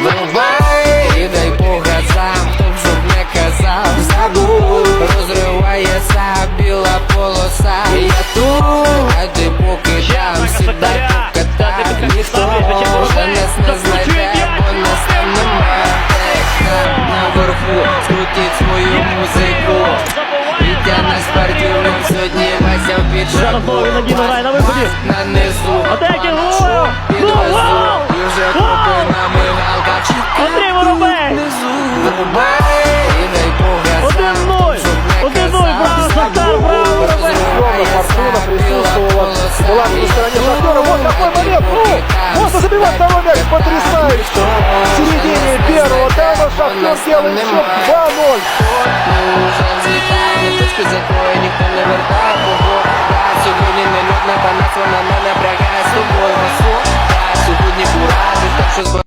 Врубай і дай по газам, хто б щоб не казав, забув Розривається біла полоса. І я тут, а ти поки там Сідай покатай, ніхто вже нас не знайде, бо нас там нема Там наверху, скрутіть свою музику Вітя на спортивному сьогодні Вася в піджаку на низу підвезу Была на стороне Шахтера. Вот такой момент. Ну, можно забивать второй мяч. Потрясающе. В середине первого тайма Шахтер делает счет 2-0.